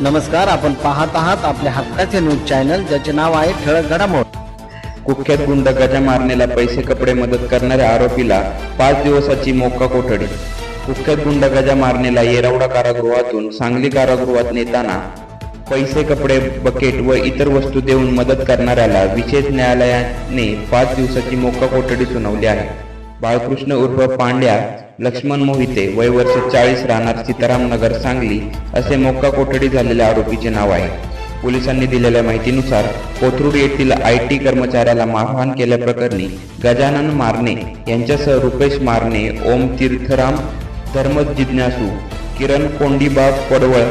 नमस्कार आपण पाहत आहात आपल्या हक्काचे न्यूज चॅनल ज्याचे नाव आहे ठळक घडामोड. कुख्यात गुंड गजा मारणेला पैसे कपडे मदत करणाऱ्या आरोपीला पाच दिवसाची मोक्का कोठडी. कुख्यात गुंड गजा मारणेला येरवडा कारागृहातून सांगली कारागृहात नेताना पैसे कपडे बकेट व इतर वस्तू देऊन मदत करणाऱ्याला विशेष न्यायालयाने पाच दिवसाची मोक्का कोठडी सुनावली आहे. बाळकृष्ण उर्फ पांड्या लक्ष्मण मोहिते वय वर्ष चाळीस राहणार सीताराम नगर सांगली असे मोक्का कोठडी झालेल्या आरोपीचे नाव आहे. पोलिसांनी दिलेल्या माहितीनुसार कोथरूड येथील आय टी कर्मचाऱ्याला मारहाण केल्याप्रकरणी गजानन मारणे यांच्यासह रुपेश मारणे ओम तीर्थराम धर्म जिज्ञासू किरण कोंडीबा पडवळ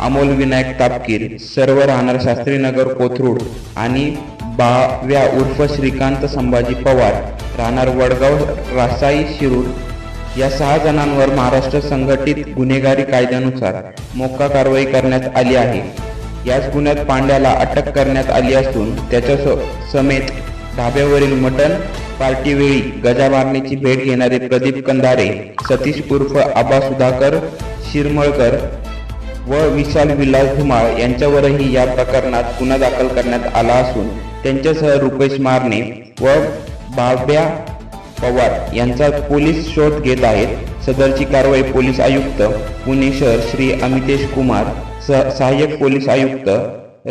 अमोल विनायक तापकीर सर्व राहणार शास्त्रीनगर कोथरूड आणि बाव्या उर्फ श्रीकांत संभाजी पवार राहणार वडगाव रासाई शिरूर या सहा जणांवर महाराष्ट्र संघटित गुन्हेगारी कायद्यानुसार मोक्का कारवाई करण्यात आली आहे. याच गुन्ह्यात पांड्याला अटक करण्यात आली असून त्याच्या समेत ढाब्यावरील मटण पार्टीवेळी गजामारणीची भेट घेणारे प्रदीप कंधारे सतीश उर्फ आबा सुधाकर शिरमळकर व विशाल विलास धुमाळ यांच्यावरही या प्रकरणात गुन्हा दाखल करण्यात आला असून त्यांच्यासह रुपेश मारणे व बाब्या पवार यांचा पोलीस शोध घेत आहेत. सदरची कारवाई पोलीस आयुक्त पुणे शहर श्री अमितेश कुमार सह सहाय्यक पोलीस आयुक्त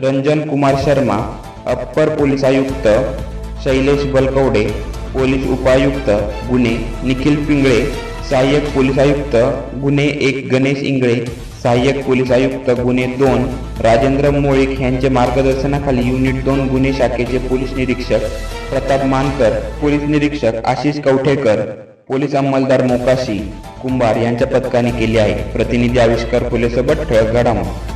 रंजन कुमार शर्मा अप्पर पोलीस आयुक्त शैलेश बलकवडे पोलीस उपायुक्त गुन्हे निखिल पिंगळे सहाय्यक पोलीस आयुक्त गुन्हे एक गणेश इंगळे सहाय्यक पोलीस आयुक्त गुन्हे दोन राजेंद्र मोळीक यांच्या मार्गदर्शनाखाली युनिट दोन गुन्हे शाखेचे पोलीस निरीक्षक प्रताप मानकर पोलीस निरीक्षक आशिष कवठेकर पोलीस अंमलदार मोकाशी कुंभार यांच्या पथकाने केली आहे. प्रतिनिधी आविष्कार फुलेसोबत ठळक घडामोड.